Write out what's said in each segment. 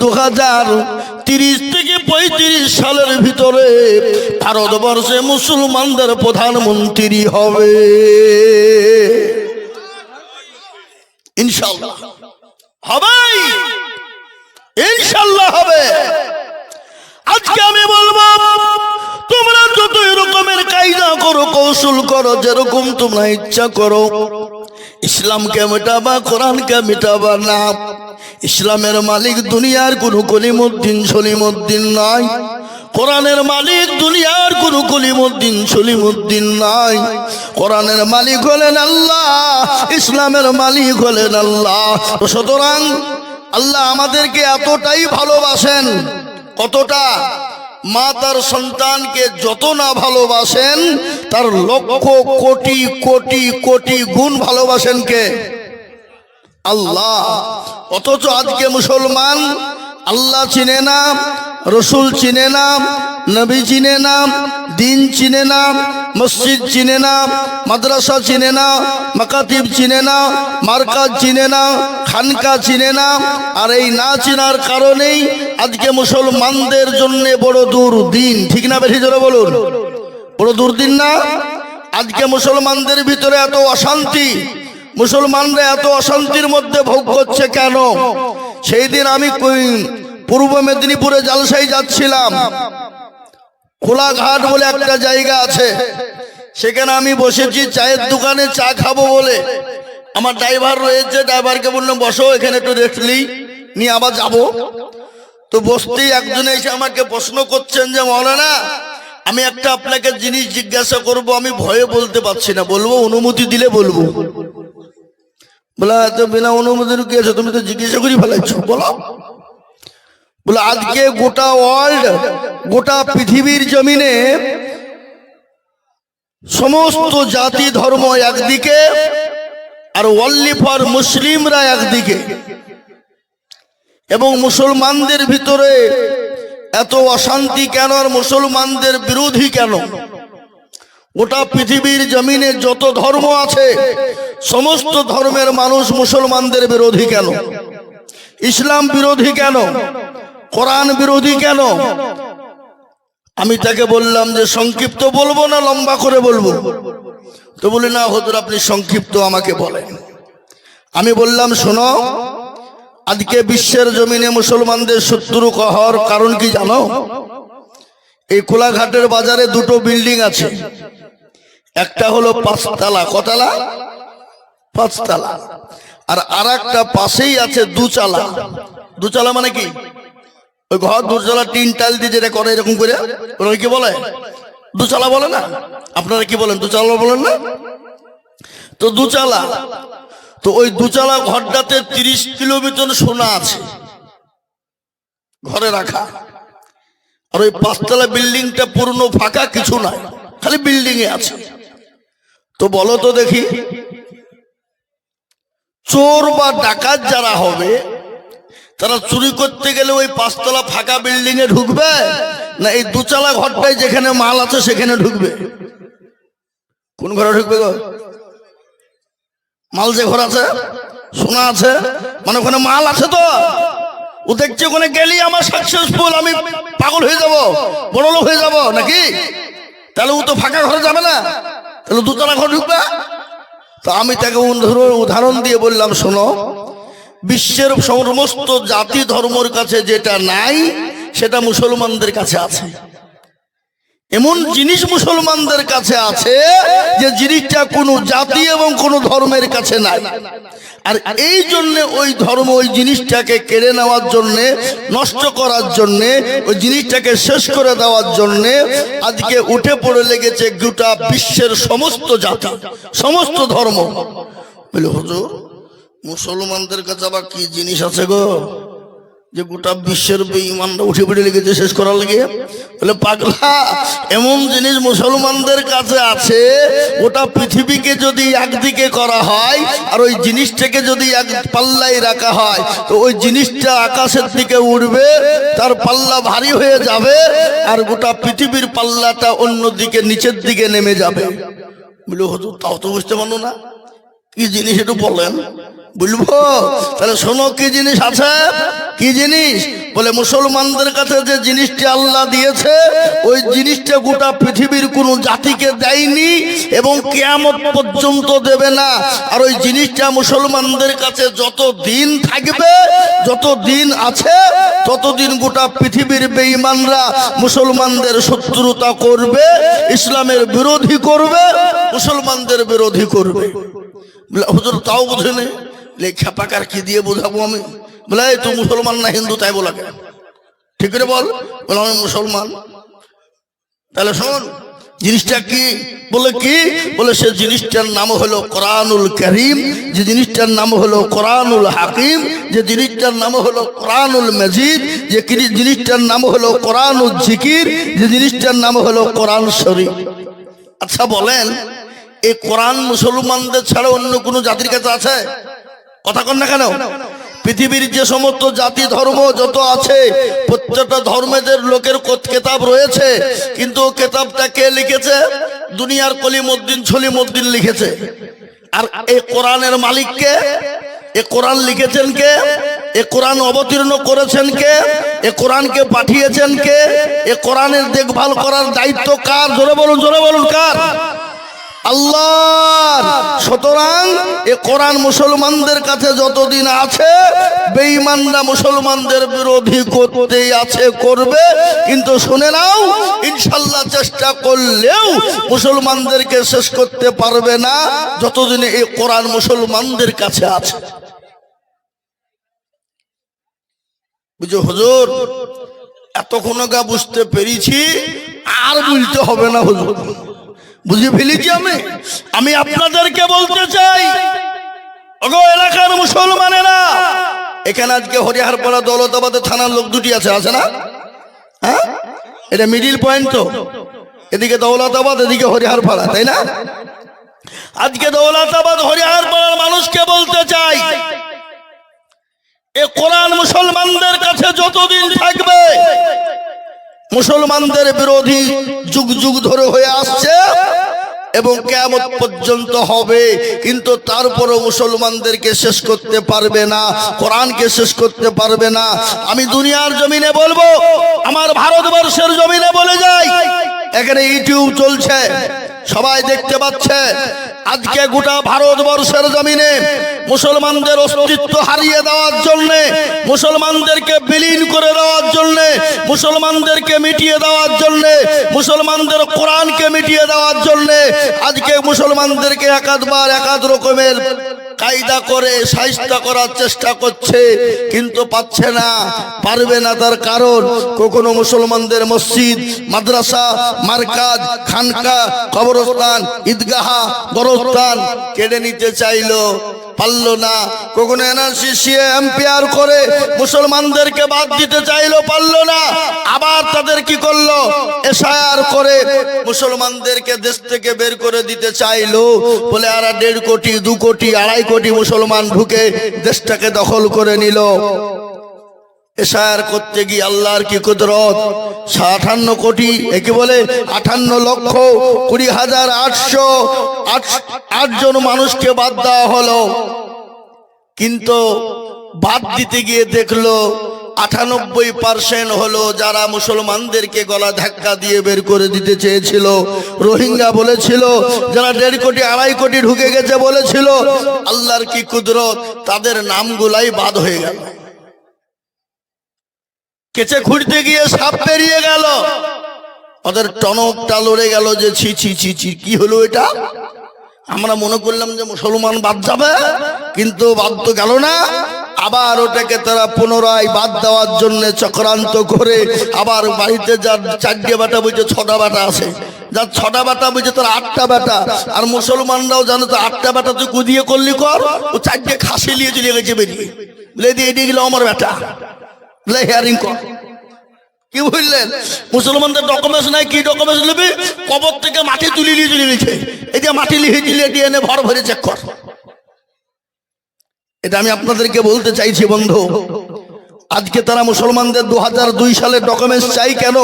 দু হাজার তিরিশ থেকে পঁয়ত্রিশ সালের ভিতরে ভারতবর্ষে মুসলমানদের প্রধানমন্ত্রী হবে। ইনশাল্লাহ। হবে? ইনশাল্লাহ হবে। আজকে আমি বলব, তোমরা যত এরকমের কায়দা করো, কৌশল করো, যেরকম তোমরা ইচ্ছা করো, ইসলামকে মেটাবা, কোরআনকে মেটাবা না। ইসলামের মালিক দুনিয়ার কোন কলিমুদ্দিন সলিমুদ্দিন নয় কোরআনের মালিক দুনিয়ার কোন কলিমুদ্দিন সলিমুদ্দিন নাই। কোরআনের মালিক হলেন আল্লাহ, ইসলামের মালিক হলেন আল্লাহ। সুতরাং আল্লাহ আমাদেরকে এতটাই ভালোবাসেন, কতটা? মা তার সন্তানকে যত না ভালোবাসেন, তার লক্ষ কোটি কোটি কোটি গুণ ভালোবাসেন কে? আল্লাহ। অথচ আজকে মুসলমান, আল্লাহ চিনে না, রসুল চিনে না, নবী চিনে না, দিন চিনে না, মসজিদ চিনে না, মাদ্রাসা চিনে না, মাকাতিব চিনে না, মার্কাজ চিনে না, খানকা চিনে না, আর এই না চিনার কারণেই আজকে মুসলমানদের জন্য বড় দূর দিন ঠিক না বেশি জোরে বলুন? বড় দুর্দিন না? আজকে মুসলমানদের ভিতরে এত অশান্তি মুসলমানরা এত অশান্তির মধ্যে ভোগ করছে কেন? সেই দিন আমি পূর্ব মেদিনীপুরে জালসাই যাচ্ছিলাম। খোলাঘাট বলে একটা জায়গা আছে। সেখানে আমি বসেছি, চায়ের দোকানে চা খাব বলে। আমার ড্রাইভার রয়েছে, ড্রাইভারকে বললাম, বসো, এখানে একটু রেস্ট নিই, নিয়ে আবার যাব। তো বসতেই একজন এসে আমাকে প্রশ্ন করছেন যে, মৌলানা, আমি একটা আপনাকে জিনিস জিজ্ঞাসা করব, আমি ভয়ে বলতে পারছি না। বলব, অনুমতি দিলে বলব। বিনা তুমি তো জিজ্ঞাসা করি বলো। বলে, আজকে গোটা ওয়ার্ল্ড গোটা পৃথিবীর জমিনে সমস্ত জাতি, ধর্ম একদিকে আর ওয়াল্লি ফর মুসলিমরা একদিকে। এবং মুসলমানদের ভিতরে এত অশান্তি কেন আর মুসলমানদের বিরোধী কেন? গোটা পৃথিবীর জমিনে যত ধর্ম আছে, সমস্ত ধর্মের মানুষ মুসলমানদের বিরোধী কেন? ইসলাম বিরোধী কেন? কোরআন বিরোধী কেন? আমি তাকে বললাম যে সংক্ষিপ্ত বলব না, লম্বা করে বলব? তো বলি, না হজুর, আপনি সংক্ষিপ্ত আমাকে বলেন। আমি বললাম, শোনো, আজকে বিশ্বের জমিনে মুসলমানদের শত্রু হওয়ার কারণ কি জানো? এই কোলাঘাটের বাজারে দুটো বিল্ডিং আছে। একটা হলো পাঁচতলা, কতলা? পাঁচতলা। আর আর একটা পাশেই আছে দুচালা। দুচালা মানে কি? ওই ঘর, দুচালা তিন টাইল দিয়ে যেটা করে এরকম করে। ওরা কি বলে? দুচালা বলে না? আপনারা কি বলেন? দুচালা বলেন না? তো দুচালা। তো ওই দুচালা ঘরটাতে তিরিশ কিলোমিটার সোনা আছে। ঘরে রাখা। আর ওই পাঁচতলা বিল্ডিংটা পুরনো ফাঁকা, কিছু নাই। খালি বিল্ডিং এ আছে। তো বলো তো দেখি। চোর বা ডাকাত যারা হবে, তারা চুরি করতে গেলে ওই পাঁচতলা ফাঁকা বিল্ডিং এ ঢুকবে, না এই দুচালা ঘরটায় যেখানে মাল আছে সেখানে ঢুকবে? কোন ঘরে ঢুকবে গো? মাল যে ঘর আছে, সোনা আছে মানে ওখানে মাল আছে তো। ও দেখছে ওখানে গেলি আমার সাকসেসফুল আমি পাগল হয়ে যাব, বড়লোক হয়ে যাব, নাকি? তাহলে ও তো ফাঁকা ঘরে যাবে না। দুতলা ঘর ঢুকবে? তো আমি তাকে উদাহরণ- উদাহরণ দিয়ে বললাম, শোনো, বিশ্বের সমস্ত জাতি ধর্মর কাছে যেটা নাই, সেটা মুসলমানদের কাছে আছে। এমন জিনিস মুসলমানদের কাছে আছে যে জিনিসটা কোনো জাতি এবং কোনো ধর্মের কাছে নাই। আর এই জন্য ওই ধর্ম ওই জিনিসটাকে কেড়ে নেওয়ার জন্য, নষ্ট করার জন্য, ওই জিনিসটাকে শেষ করে দেওয়ার জন্য আজকে উঠে পড়ে লেগেছে গোটা বিশ্বের সমস্ত জাতি, সমস্ত ধর্ম। বলে, হুজুর, মুসলমানদের কাছে আবার কি জিনিস আছে গো? যে গোটা বিশ্বের বেঈমানরা উঠে পড়ে লেগেছে শেষ করার লেগে। বলে, পাগলা, এমন জিনিস মুসলমানদের কাছে আছে, গোটা পৃথিবীকে যদি একদিকে করা হয়, আর ওই জিনিসটাকে যদি এক পাল্লায় রাখা হয়, তো ওই জিনিসটা আকাশের দিকে উঠবে তার পাল্লা ভারী হয়ে যাবে, আর গোটা পৃথিবীর পাল্লাটা অন্য দিকে, নিচের দিকে নেমে যাবে। বলে হতো তাও তো বুঝতে পারল না। কি জিনিস একটু বলেন? বলব তাহলে শোনো কি জিনিস আছে? কি জিনিস? বলে মুসলমানদের কাছে যে জিনিসটি আল্লাহ দিয়েছে, ওই জিনিসটা গোটা পৃথিবীর কোনো জাতিকে দেয়নি এবং কেয়ামত পর্যন্ত দেবে না। আর ওই জিনিসটা মুসলমানদের কাছে যত দিন থাকবে, যত দিন আছে ততদিন গোটা পৃথিবীর বেঈমানরা মুসলমানদের শত্রুতা করবে, ইসলামের বিরোধী করবে, মুসলমানদের বিরোধী করবে। হুজুর, তাও বোঝে নেই লেখাপাকার কি দিয়ে বোঝাবো আমি? বলে তুই মুসলমান না হিন্দু, তাই বলা কেন ঠিক করে বল। বলে, আমি মুসলমান। তাহলে শোন, জিনিসটা কি? বলে কি? বলে, সে জিনিসটার নাম হলো কোরআনুল করিম। যে জিনিসটার নাম হলো কোরআনুল হাকিম। যে জিনিসটার নাম হলো কোরআনুল মজিদ। যে জিনিসটার নাম হলো কোরআনুল জিকির। যে জিনিসটার নাম হলো কোরআন শরীফ। আচ্ছা বলেন এই কোরআন মুসলমানদের ছাড়া অন্য কোনো জাতির কাছে আছে? কথা কন না কেন? পৃথিবীর যে সমস্ত জাতি, ধর্ম যত আছে, প্রত্যেকটা ধর্মেদের লোকের কোত- কেতাব রয়েছে, কিন্তু কেতাবটা কে লিখেছে? দুনিয়ার কলিমুদ্দিন, ছলিমুদ্দিন লিখেছে। আর এই কোরআনের মালিককে এ কোরআন লিখেছেন কে? এ কোরআন অবতীর্ণ করেছেন কে? এ কোরআনকে পাঠিয়েছেন কে? এ কোরআনের দেখভাল করার দায়িত্ব কার? জোরে বলুন জোরে বলুন কার? আল্লাহ সুতরাং এ কোরআন মুসলমানদের কাছে যতদিন আছে বেঈমানরা মুসলমানদের বিরোধী করতেই আছে করবে। কিন্তু শুনে নাও ইনশাল্লাহ চেষ্টা করলেও মুসলমানদেরকে শেষ করতে পারবে না যতদিন এই কোরআন মুসলমানদের কাছে আছে। বুঝো হুজুর এতক্ষণ গা বুঝতে পেরেছি আর বুঝতে হবে না হুজুর। বুঝে ফেলেছি আমি। আমি আপনাদেরকে বলতে চাই এলাকার মুসলমানেরা, এখানে আজকে হরিহার হরিহারপাড়া দৌলতাবাদের থানার লোক দুটি আছে আছে না? হ্যাঁ? এটা মিডিল পয়েন্ট তো। এদিকে দৌলতাবাদ, এদিকে হরিহার হরিহারপাড়া তাই না? আজকে দৌলতাবাদ হরিহার হরিহারপাড়ার মানুষকে বলতে চাই, এ কোরআন মুসলমানদের কাছে যতদিন থাকবে মুসলমানদের বিরোধী যুগ যুগ ধরে হয়ে আসছে এবং কেমন পর্যন্ত হবে, কিন্তু তারপরও মুসলমানদেরকে শেষ করতে পারবে না, কোরআনকে শেষ করতে পারবে না। আমি দুনিয়ার জমিনে বলব, আমার ভারতবর্ষের জমিনে বলে যাই, এখানে ইউটিউব চলছে। সবাই দেখতে পাচ্ছে। আজকে গোটা ভারতবর্ষের জমিনে মুসলমানদের অস্তিত্ব হারিয়ে দেওয়ার জন্য, মুসলমানদেরকে বিলীন করে দেওয়ার জন্য, মুসলমানদেরকে মিটিয়ে দেওয়ার জন্য, মুসলমানদের কোরআনকে মিটিয়ে দেওয়ার জন্য আজকে মুসলমানদেরকে একাধবার একাধ রকমের কায়দা করে সাহিস্তা করার চেষ্টা করছে, কিন্তু পাচ্ছে না, পারবে না তার কারণ। কখনো মুসলমানদের মসজিদ, মাদ্রাসা, মার্কাজ, খানকা, কবরস্থান, ঈদগাহা, গরস্থান কেড়ে নিতে চাইলো। পারল না। কখনো এনআরসি সিএ এম্পিয়ার করে মুসলমানদেরকে বাদ দিতে চাইলো, পারল না। আবার তাদের কি করল? এসআইআর করে মুসলমানদেরকে দেশ থেকে বের করে দিতে চাইলো। বলে আর দেড় কোটি, দু কোটি, আড়াই কোটি মুসলমান ঢুকে দেশটাকে দখল করে নিল। এসআর করতে গিয়ে আল্লাহর কি কুদরত? আঠান্ন কোটি, একে বলে আঠান্ন লক্ষ কুড়ি হাজার আটশো আটজন মানুষকে বাদ দেওয়া হলো। কিন্তু বাদ দিতে গিয়ে দেখল আটানব্বই পার্সেন্ট হলো যারা মুসলমানদেরকে গলা ধাক্কা দিয়ে বের করে দিতে চেয়েছিল। রোহিঙ্গা বলেছিল, যারা দেড় কোটি, আড়াই কোটি ঢুকে গেছে বলেছিল, আল্লাহর কি কুদরত? তাদের নামগুলাই বাদ হয়ে গেল। কেচে খুঁড়তে গিয়ে সাপ পেরিয়ে গেল। ওদের টনকটা লড়ে গেল যে ছি ছি ছি ছি, কি হলো এটা? আমরা মনে করলাম যে মুসলমান বাদ যাবে, কিন্তু বাদ তো গেল না। আবার ওটাকে তারা পুনরায় বাদ দেওয়ার জন্য চক্রান্ত করে আবার বাড়িতে যার চারটে বাটা বুঝে ছটা বাটা আছে। যার ছটা বাটা বুঝে তার আটটা বাটা। আর মুসলমানরাও জানো তো, আটটা বাটা তুই কুদিয়ে করলি কর, ও চারটে খাসি নিয়ে চলে গেছে বেরিয়ে। বলে দিয়ে এদিকে গেলো আমার বেটা। হেয়ারিং কর। কি বুঝলেন? মুসলমানদের ডকুমেন্টস নাই, কি ডকুমেন্টস নেবে? কবর থেকে মাটি তুলে, নিয়ে গেছে। এই যে মাটি লিখে দিলে ডিএনএ ভর ভরে চেক কর। এটা আমি আপনাদেরকে বলতে চাইছি, বন্ধু। আজকে তারা মুসলমানদের দু হাজার দুই সালের ডকুমেন্টস চাই কেন?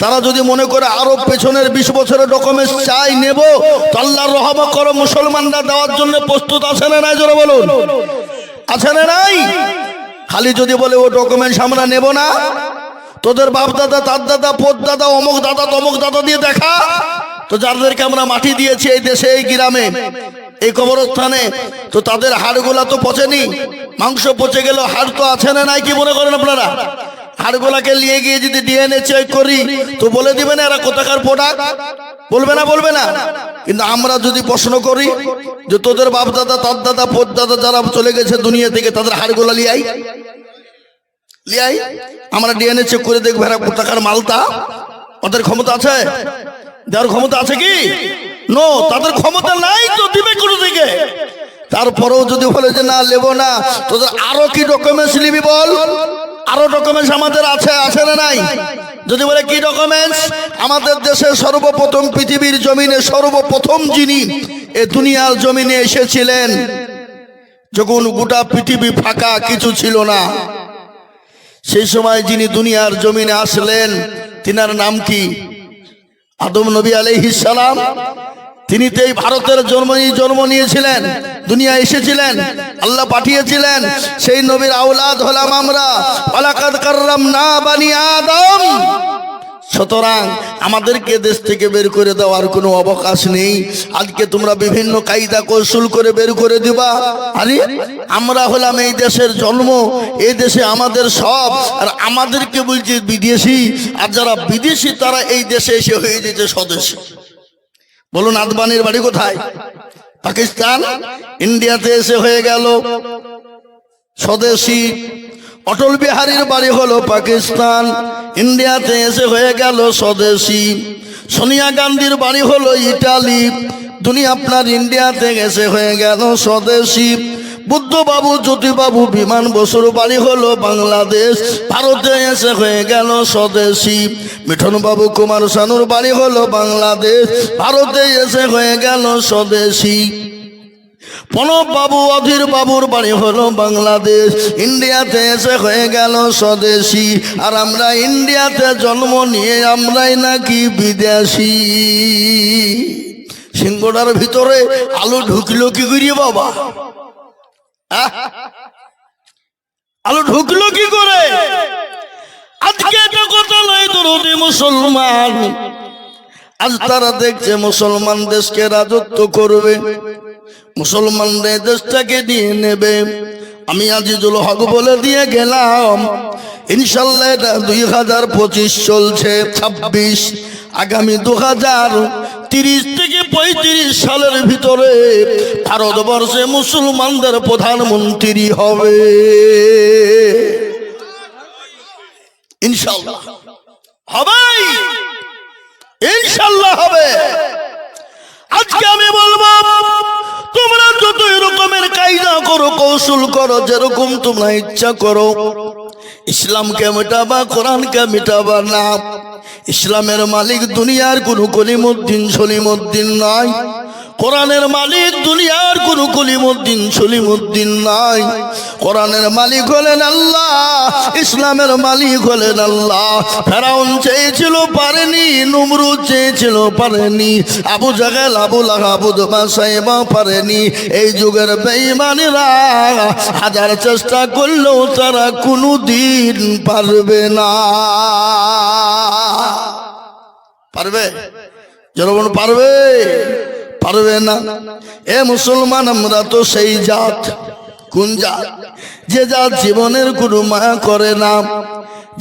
তারা যদি মনে করে আরও পেছনের বিশ বছরের ডকুমেন্টস চাই, নেব আল্লাহর রহমত করো। মুসলমানরা দেওয়ার জন্য প্রস্তুত আছে না নাই, জোরে বলুন? আছে না নাই? খালি যদি বলে, ও ডকুমেন্টস আমরা নেব না। তোদের বাপ দাদা, তার দাদা পোদ দাদা, অমুক দাদা, তমুক দাদা দিয়ে দেখা। তো যাদেরকে আমরা মাটি দিয়েছি এই দেশে, এই গ্রামে, এই কবরস্থানে, তো তাদের হাড়গুলা তো পচেনি। মাংস পচে গেল হাড় তো আছে না নাই কি মনে করেন আপনারা? হাড়গুলাকে নিয়ে গিয়ে যদি ডিএনএ চেক করি, তো বলে দিবে না এরা কোথাকার প্রোডাক্ট বলবে না বলবে না। কিন্তু আমরা যদি প্রশ্ন করি যে তোদের বাপ দাদা তার দাদা পোত দাদা যারা চলে গেছে দুনিয়া থেকে, তাদের হাড়গুলা লিয়াই? লিয়াই? আমরা ডিএনএ চেক করে দেখব এরা কোথাকার মালতা। ওদের ক্ষমতা আছে? দেওয়ার ক্ষমতা আছে কি? নো তাদের ক্ষমতা নাই তো দিবে কোনো দিকে। তারপরেও যদি বলে যে না, নেব না, তোদের আরও কি ডকুমেন্টস নিবি বল? আরও ডকুমেন্টস আমাদের আছে আছে না নাই? যদি বলে, কি ডকুমেন্টস আমাদের দেশে সর্বপ্রথম পৃথিবীর জমিনে সর্বপ্রথম যিনি এ দুনিয়ার জমিনে এসেছিলেন, যখন গোটা পৃথিবী ফাঁকা, কিছু ছিল না। সেই সময় যিনি দুনিয়ার জমিনে আসলেন, তিনার নাম কি? আদম নবী আলাইহিস সালাম? তিনি তো এই ভারতের জন্ম জন্ম নিয়েছিলেন, দুনিয়া এসেছিলেন, আল্লাহ পাঠিয়েছিলেন, সেই নবীর আওলাদ হলাম আমরা। পালাকাদ কাররাম না বানি আদম। সুতরাং আমাদেরকে দেশ থেকে বের করে দেওয়ার কোনো অবকাশ নেই। আজকে তোমরা বিভিন্ন কায়দা কৌশল করে বের করে দিবা। আরে, আমরা হলাম এই দেশের জন্ম, এই দেশে আমাদের সব। আর আমাদেরকে বলছে বিদেশি, আর যারা বিদেশি, তারা এই দেশে এসে হয়ে যেতে স্বদেশী। বলুন, আদবানির বাড়ি কোথায়? পাকিস্তান? ইন্ডিয়াতে এসে হয়ে গেল। স্বদেশী অটল বিহারীর বাড়ি হলো পাকিস্তান। ইন্ডিয়াতে এসে হয়ে গেল স্বদেশী। সোনিয়া গান্ধীর বাড়ি হলো ইটালি। দুনিয়া আপনার ইন্ডিয়াতে এসে হয়ে গেল স্বদেশী। বুদ্ধবাবু, জ্যোতিবাবু, বিমান বসুর বাড়ি হলো বাংলাদেশ। ভারতে এসে হয়ে গেল স্বদেশী। মিঠনবাবু, কুমার শানুর বাড়ি হলো বাংলাদেশ। ভারতে এসে হয়ে গেল স্বদেশী। বাবু অধীর বাবুর বাড়ি হলো বাংলাদেশ। ইন্ডিয়াতে এসে হয়ে গেল স্বদেশী। আর আমরা ইন্ডিয়াতে জন্ম নিয়ে আমরাই নাকি বিদেশি। সিংহটার ভিতরে আলু ঢুকলো কি করিয়ে বাবা? আলু ঢুকলো কি করে? আজকে এটা কথা নয় দরদি মুসলমান। আজ তারা দেখছে মুসলমান দেশকে রাজত্ব করবে। মুসলমানদের দেশটাকে নিয়ে নেবে। আমি আজিজুল হক বলে দিয়ে গেলাম। ইনশাল্লাহ এটা দুই হাজার পঁচিশ চলছে, ছাব্বিশ। আগামী দু হাজার তিরিশ থেকে পঁয়ত্রিশ সালের ভিতরে ভারতবর্ষে মুসলমানদের প্রধানমন্ত্রী হবে। ইনশাল্লাহ হবে ইনশাল্লাহ হবে। আজকে আমি বলব এরকমের কায়দা করো, কৌশল করো, যেরকম তোমরা ইচ্ছা করো। ইসলামকে মেটাবা, কোরআনকে মেটাবা না। ইসলামের মালিক দুনিয়ার কোনো কলিমুদ্দিন সলিমুদ্দিন নয়। কোরআনের মালিক দুনিয়ার কোনো কলিমুদ্দিন, সলিমুদ্দিন নাই। কোরআনের মালিক হলেন আল্লাহ, ইসলামের মালিক হলেন আল্লাহ। ফেরাউন চেয়েছিল পারেনি, নমরুদ চেয়েছিল পারেনি, আবু জাগাল আবু লাহাবু সাহেবা পারেনি। এই যুগের বেঈমানেরা হাজার চেষ্টা করলেও তারা কোনো দিন পারবে না। পারবে? জনগণ পারবে? পারবে না। এ মুসলমান, আমরা তো সেই জাত। কোন জাত? যে যার জীবনের কোনো মায়া করে না,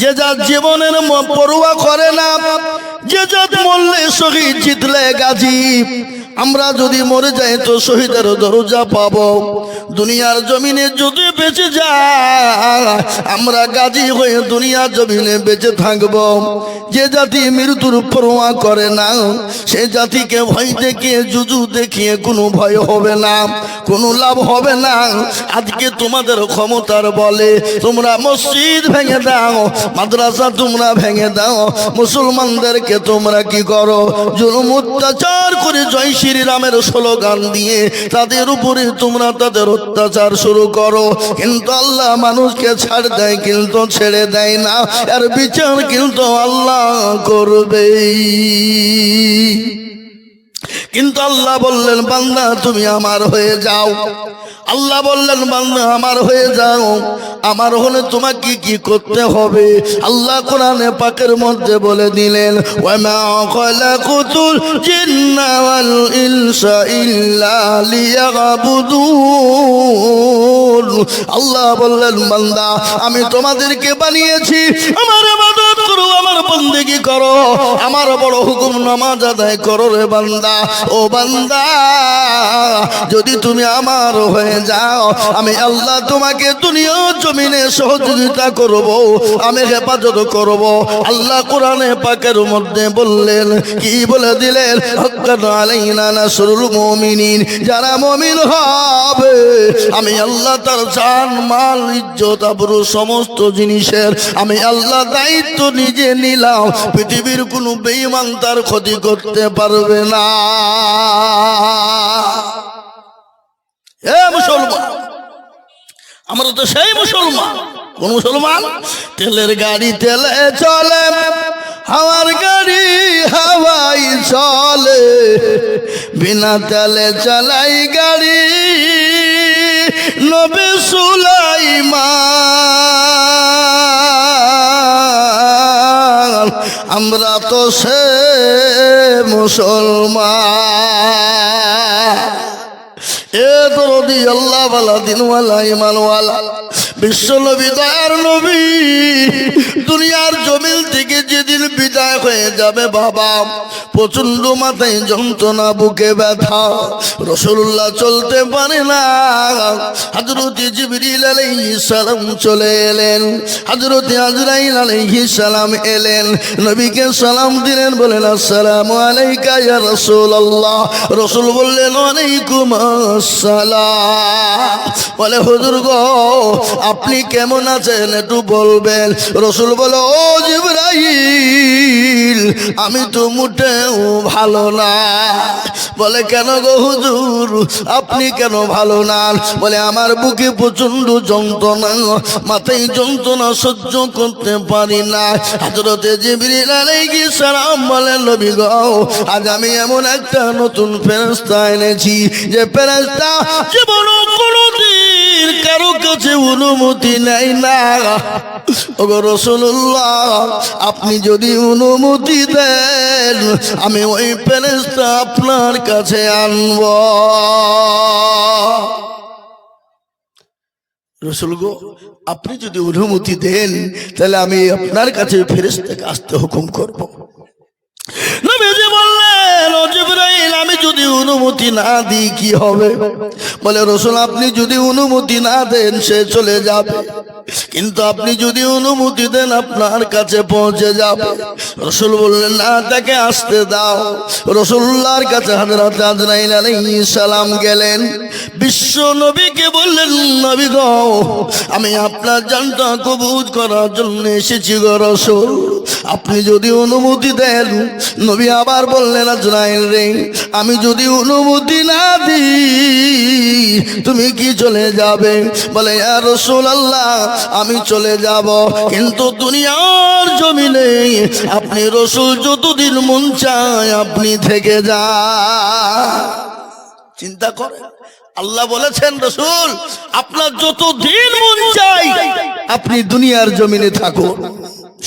যে যার জীবনের পড়ুয়া করে না, যে জাত মরলে শহীদ জিতলে গাজী আমরা যদি মরে যাই তো শহীদের দরজা পাবো। দুনিয়ার জমিনে যদি বেঁচে যায়, আমরা গাজী হয়ে দুনিয়ার জমিনে বেঁচে থাকব। যে জাতি মৃত্যুর পরোয়া করে না, সে জাতিকে ভয় দেখিয়ে, জুজু দেখিয়ে কোনো ভয় হবে না, কোনো লাভ হবে না। আজকে তোমাদের ক্ষমতার বলে তোমরা মসজিদ ভেঙে দাও, মাদ্রাসা তোমরা ভেঙে দাও, মুসলমানদেরকে তোমরা কি করো? জুলুম অত্যাচার করে জয় শ্রীরামের স্লোগান দিয়ে তাদের উপরে তোমরা তাদের অত্যাচার শুরু করো। কিন্তু আল্লাহ মানুষকে ছাড় দেয়, কিন্তু ছেড়ে দেয় না। আর বিচার কিন্তু আল্লাহ করবেই। কিন্তু আল্লাহ বললেন, বান্দা, তুমি আমার হয়ে যাও। আল্লাহ বললেন, বান্দা, আমার হয়ে যাও। আমার হলে তোমাকে কি করতে হবে? আল্লাহ কোরআনে পাকের মধ্যে বলে দিলেন আল্লাহ বললেন, বান্দা, আমি তোমাদেরকে বানিয়েছি। আমার করো আমার বন্দেগী করো। আমার বড় হুকুম নামাজ আদায় করো রে বান্দা। ও বান্দা, যদি তুমি আমার হয়ে যাও, আমি আল্লাহ তোমাকে দুনিয়া জমিনে সহযোগিতা করব, আমি হেফাজত করব। আল্লাহ কোরআনে পাকের মধ্যে বললেন, কি বলে দিলেন? নাসরুল মুমিনিন, যারা মুমিন হবে, আমি আল্লাহ তার জান, মাল, ইজ্জত, আবরু, সমস্ত জিনিসের, আমি আল্লাহ দায়িত্ব নিজে নিলাম, পৃথিবীর কোনো বেঈমান তার ক্ষতি করতে পারবে না। এ মুসলমান, আমরা তো সেই মুসলমান। কোন মুসলমান? তেলের গাড়ি তেলে চলে, হাওয়ার গাড়ি হাওয়াই চলে। বিনা তেলে চালাই গাড়ি, নবে সুলাইমান। আমরা তো সে মুসলমান। এ দরদি আল্লাহ বালা দিনওয়ালা, ইমানওয়ালা। বিশ্ব নবী দয়ার নবী, দুনিয়ার জমিন থেকে যেদিন বিদায় হয়ে যাবে বাবা প্রচণ্ড মাথায় যন্ত্রণা, বুকে ব্যথা। রসুল্লাহ চলতে পারে না। হাজরতি জিবরিল সালাম চলে এলেন। হাজরতি আজরাইল আলাইহিস সালাম এলেন। নবীকে সালাম দিলেন, বলেন, আসসালামু আলাইকা ইয়া রাসূলুল্লাহ। রাসূল বললেন আসসালাম বলে, হুজুর গো, আপনি কেমন আছেন? একটু বলবেন। রসুল বলে, ও জিবরাইল, আমি তো মোটেও ভালো না। বলে, কেন গো হুজুর? আপনি কেন ভালো না? বলে, আমার বুকে প্রচণ্ড যন্ত্রণা। মাথায় যন্ত্রণা সহ্য করতে পারি না। হাজরতে জিবরিল আলাইহিস সালাম বলেন, নবী গো, আজ আমি এমন একটা নতুন ফেরেশতা এনেছি, যে ফেরেশতা জীবন কোনোদিন কারও কাছে অনুমতি নেয় না। ওগো রসুল্লাহ আপনি যদি অনুমতি দেন, আমি ওই ফেরেশতা আপনার কাছে আনব। রসুল গো, আপনি যদি অনুমতি দেন, তাহলে আমি আপনার কাছে ফেরেশতাকে আসতে হুকুম করব নবীজি বললেন আমি যদি অনুমতি না দিই, কি হবে? বলে রসুল, আপনি যদি অনুমতি না দেন, সে চলে যাবে। কিন্তু আপনি যদি অনুমতি দেন আপনার কাছে পৌঁছে যাবে। রসুল বললেন, না, তাকে আসতে দাও। রসুল্লাহর কাছে হাজরাত আজরাইল আলাইহিস সালাম গেলেন। বিশ্ব নবীকে বললেন, নবী গো, আমি আপনার জানটা কবুজ করার জন্য এসেছি গো রসুল। আপনি যদি অনুমতি দেন, নবী আবার বললেন, আজরাইল রে, আমি যদি অনুমতি না দিই, তুমি কি চলে যাবে? বলে আর রসুল আল্লাহ আমি চলে যাব, কিন্তু দুনিয়ার জমিনে আপনি রসুল যতদিন মন চায় আপনি থেকে যা চিন্তা করেন, আল্লাহ বলেছেন, রসুল, আপনার যত দিন মন চাই আপনি দুনিয়ার জমিনে থাকুন।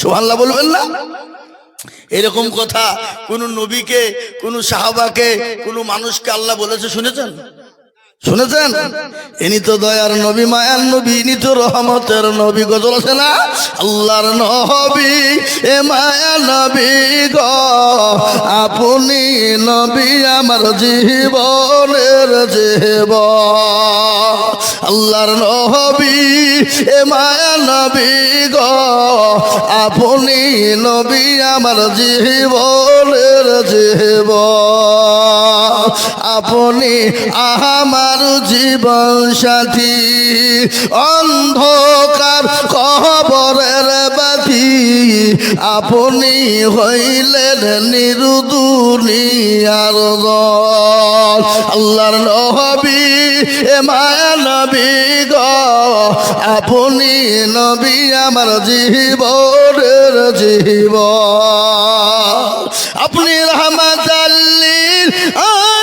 সোহাল্লাহ বলবেন না? এরকম কথা কোন নবীকে, কোন সাহাবাকে, কোন মানুষকে আল্লাহ বলেছে, শুনেছেন? শুনেছেন? ইনি তো দয়ার নবী, মায়ার নবী, ইনি তো রহমতের নবী গজল আছে না? আল্লাহর নবী, এ মায়া নবী গ। আপনি নবী আমার জীবনের জীব। আল্লাহর নবী, এ মায়া নবী গ। আপনি নবী আমার জীবনের জীব। আপনি আমার জীবন সাথী। অন্ধকার কবরের বাতি, আপনি হইলেন নিরুদুনিয়ার আল্লাহর নবী, এ মায়া নবী গ। আপনি নবী আমার জীবনের জীব আপনি রহমাতাল্লিল আলামিন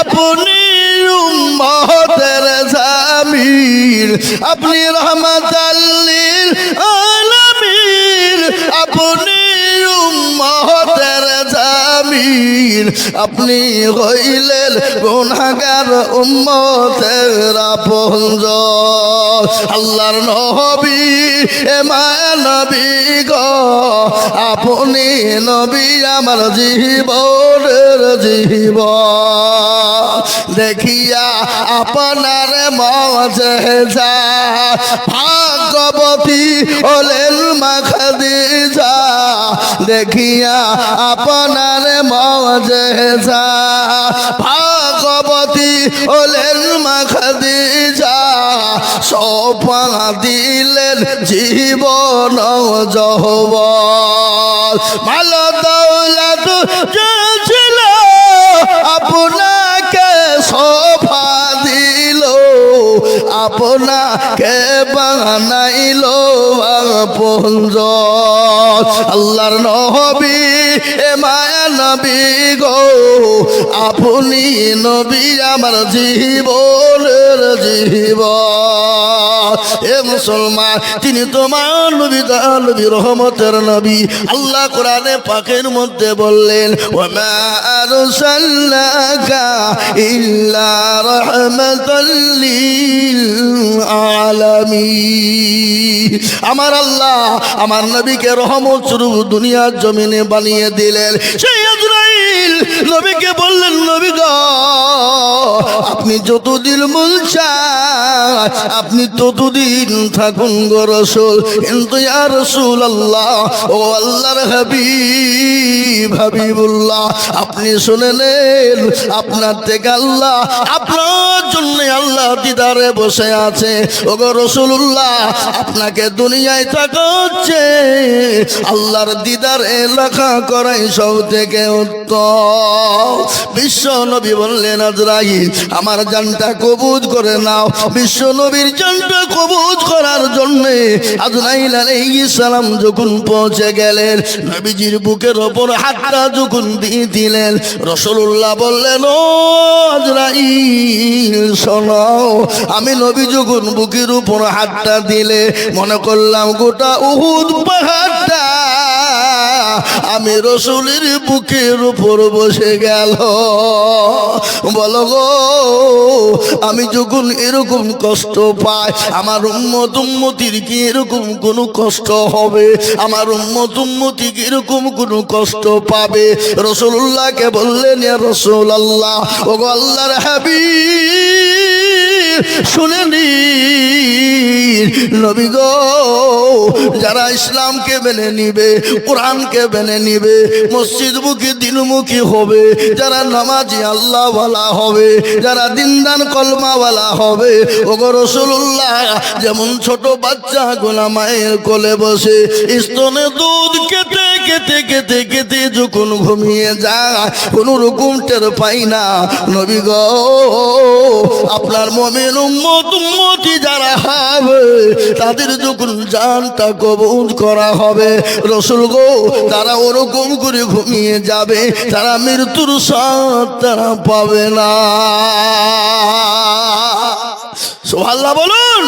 আপনি উম্মতের জামিল আপনি রহমাতাল্লিল আলামিন। আপনি হইলেন গুনাহগার উম্মতের আপনজ আল্লাহর নবী, এ নবী গো। আপনি নবী আমার জীবনের জীব দেখিয়া আপনার মজে যা ভাগবতী হলেন মাখাদি যা দেখিয়া আপনার মজে যা ভাগবতী হলেন মা খাদিজা সোপা দিলেন জীবন জহব ভালো দৌলত ছিল আপনাকে সব আপনাকে বানাইল পুঞ্জ আল্লাহর নবী, এ মায়া নবী গো। আপনি নবী আমার জীবনের জীব এ মুসলমান, তিনি তোমার নবী নবী রহমতের নবী। আল্লাহ কোরআনে পাকের মধ্যে বললেন, ওমা আরসালনাকা ইল্লা রাহমাতাল লিল আলামিন। আমার আল্লাহ আমার নবীকে রহমত স্বরূপ দুনিয়ার জমিনে বানিয়ে দিলেন। সেই নবীকে বললেন, নবী গো, আপনি যতদিন মন আপনি ততদিন থাকুন গো রসুল। কিন্তু ইয়া রসুল আল্লাহ ও আল্লাহর হাবিব, হাবিবুল্লাহ, আপনি শুনে নেন আপনার থেকে আল্লাহ আপনার জন্য আল্লাহ দিদারে বসে আছে। ও গো রসুল্লাহ আপনাকে দুনিয়ায় থাকা হচ্ছে। আল্লাহর দিদারে লেখা করাই সব থেকে উত্তম। বিশ্ব নবী বললেন, আজরাইল, আমার জানটা কবুজ করে নাও। বিশ্ব নবীর জানটা কবুজ করার জন্য আজরাইল আলাইহিস সালাম যখন পৌঁছে গেলেন, নবীজির বুকের ওপর হাতটা যখন দিয়ে দিলেন রসুল্লাহ বললেন, ও আজরাইল শোনাও আমি নবী যখন বুকের উপর হাতটা দিলে মনে করলাম গোটা উহুদ পাহাড়টা আমি রসুলের বুকের উপর বসে গেল। বলো গো, আমি যখন এরকম কষ্ট পাই, আমার উম্মত কি এরকম কোনো কষ্ট হবে? আমার উম্মত কি এরকম কোনো কষ্ট পাবে? রসুল্লাহকে বললেন রসুল আল্লাহ ও আল্লাহর হাবি শুনে নবী গো, যারা ইসলামকে মেনে নিবে, কোরআনকে মেনে নিবে। মসজিদ মুখী দিনমুখী হবে। যারা নামাজি আল্লাহওয়ালা হবে, যারা দিনদান কলমাওয়ালা হবে, ওগো রসুল্লাহ যেমন ছোট বাচ্চা গোলা মায়ের কোলে বসে, স্তনে দুধ কেটে কেটে কেটে কেটে যখন ঘুমিয়ে যায়, কোনো রকম টের পাই না। নবী গো, আপনার মমিন উম্মত, উম্মতি যারা হবে, তাদের যখন জানটা কবুল করা হবে, রসুল গো, তারা ওরকম করে ঘুমিয়ে যাবে, তারা মৃত্যুর স্বাদ তারা পাবে না। সোহাল্লা বলুন।